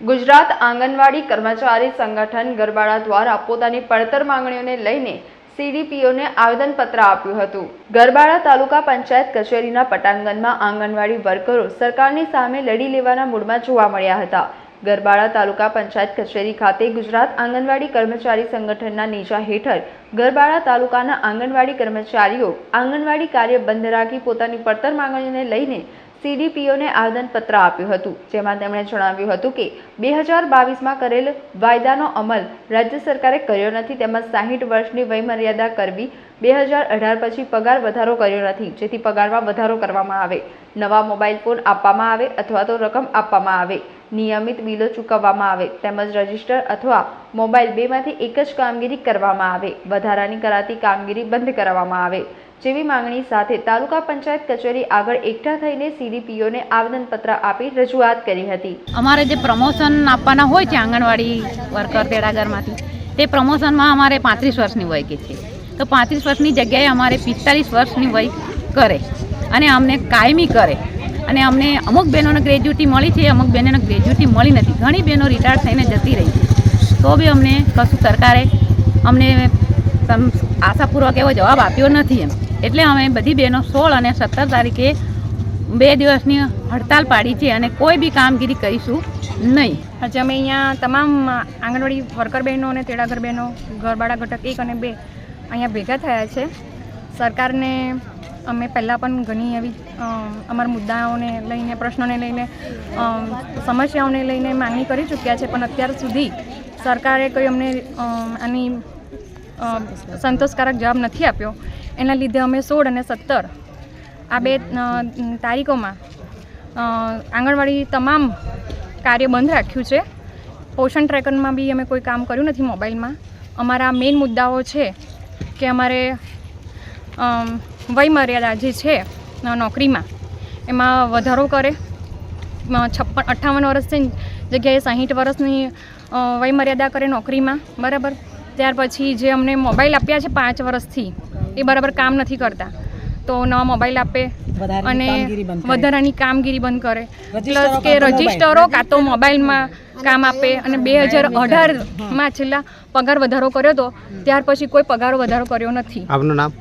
ગુજરાત આંગણવાડી કર્મચારી સંગઠન ગરબાડા દ્વારા પોતાની પડતર માંગણીઓને લઈને સીડીપીઓને આવેદનપત્ર આપ્યું હતું. ગરબાડા તાલુકા પંચાયત કચેરીના પટાંગણમાં આંગણવાડી વર્કરો સરકારની સામે લડી લેવાના મૂડમાં જોવા મળ્યા હતા. ગરબાડા તાલુકા પંચાયત કચેરી ખાતે ગુજરાત આંગણવાડી કર્મચારી સંગઠનના નેજા હેઠળ ગરબાડા તાલુકાના આંગણવાડી કર્મચારીઓ આંગણવાડી કાર્ય બંધ રાખી પોતાની પડતર માંગણીઓને લઈને સીડીપીઓને આવેદનપત્ર આપ્યું હતું, જેમાં તેમણે જણાવ્યું હતું કે બે હજાર બાવીસમાં કરેલ વાયદાનો અમલ રાજ્ય સરકારે કર્યો નથી, તેમજ સાહીઠ વર્ષની વયમર્યાદા કરવી બે હજાર અઢાર પછી પગાર વધારો કર્યો નથી, જેથી પગારમાં વધારો કરવામાં આવે. નવા મોબાઈલ ફોન આપવામાં આવે અથવા તો રકમ આપવામાં આવે. નિયમિત બિલો ચૂકવવામાં આવે, તેમજ રજિસ્ટર અથવા મોબાઈલ બેમાંથી એક જ કામગીરી કરવામાં આવે. વધારાની કરાતી કામગીરી બંધ કરવામાં આવે. જેવી માંગણી સાથે તાલુકા પંચાયત કચેરી આગળ એકઠા થઈને સીડીપીઓને આવેદનપત્ર આપી રજૂઆત કરી હતી. અમારે જે પ્રમોશન આપવાના હોય છે આંગણવાડી વર્કર તેડાગરમાંથી તે પ્રમોશનમાં અમારે પાંત્રીસ વર્ષની વય કે છે. તો પાંત્રીસ વર્ષની જગ્યાએ અમારે પિસ્તાલીસ વર્ષની વય કરે અને અમને કાયમી કરે અને અમને અમુક બહેનોને ગ્રેજ્યુટી મળી છે, અમુક બહેનોને ગ્રેજ્યુટી મળી નથી. ઘણી બહેનો રિટાયર થઈને જતી રહી છે. તો બી અમને કશું સરકારે અમને આશાપૂર્વક એવો જવાબ આપ્યો નથી એમ. એટલે અમે બધી બહેનો સોળ અને સત્તર તારીખે બે દિવસની હડતાલ પાડી છે અને કોઈ બી કામગીરી કરીશું નહીં. આજે અમે અહીંયા તમામ આંગણવાડી વર્કર બહેનો અને તેડાગર બહેનો ઘરબાળા ઘટક એક અને બે અહીંયા ભેગા થયા છે. સરકારને અમે પહેલાં પણ ઘણી એવી અમારા મુદ્દાઓને લઈને, પ્રશ્નોને લઈને સમસ્યાઓને લઈને માંગણી કરી ચૂક્યા છે, પણ અત્યાર સુધી સરકારે કોઈ અમને આની સંતોષકારક જવાબ નથી આપ્યો. એના લીધે અમે સોળ અને સત્તર. આ બે તારીખોમાં આંગણવાડી તમામ કાર્ય બંધ રાખ્યું છે. પોષણ ટ્રેકરમાં બી અમે કોઈ કામ કર્યું નથી મોબાઈલમાં. અમારા મેઇન મુદ્દાઓ છે કે અમારે વયમર્યાદા જે છે નોકરીમાં, એમાં વધારો કરે. છપ્પન, અઠ્ઠાવન વર્ષની જગ્યાએ સાહીઠ વર્ષની વયમર્યાદા કરે નોકરીમાં. બરાબર? ત્યાર પછી જે અમને મોબાઈલ આપ્યા છે પાંચ વર્ષથી એ બરાબર કામ નથી કરતા. તો નવા મોબાઈલ આપે અને વધારાની કામગીરી બંધ કરે. પ્લસ કે રજિસ્ટરો કાં તો મોબાઈલમાં કામ આપે. અને બે હજાર અઢારમાં છેલ્લા પગાર વધારો કર્યો હતો ત્યાર પછી કોઈ પગાર વધારો કર્યો નથી. આપનું નામ?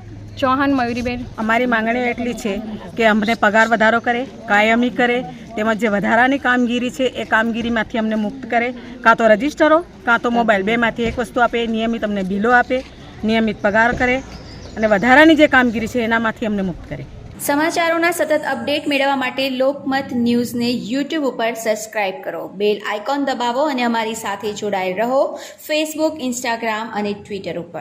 ચૌહાણ મયુરીબેન. અમારી માંગણીઓ એટલી છે કે અમને પગાર વધારો કરે કાયમી કરે તેમજ જે વધારાની કામગીરી છે એ કામગીરીમાંથી અમને મુક્ત કરે કાં તો રજિસ્ટરો કાં તો મોબાઈલ બેમાંથી એક વસ્તુ આપે નિયમિત અમને બિલો આપે નિયમિત પગાર કરે અને વધારાની જે કામગીરી છે એનામાંથી અમને મુક્ત કરે. સમાચારોના સતત અપડેટ મેળવવા માટે લોકમત ન્યૂઝને યુટ્યુબ ઉપર સબસ્ક્રાઇબ કરો. બેલ આઇકોન દબાવો અને અમારી સાથે જોડાયેલ રહો. ફેસબુક ઇન્સ્ટાગ્રામ અને ટ્વિટર ઉપર.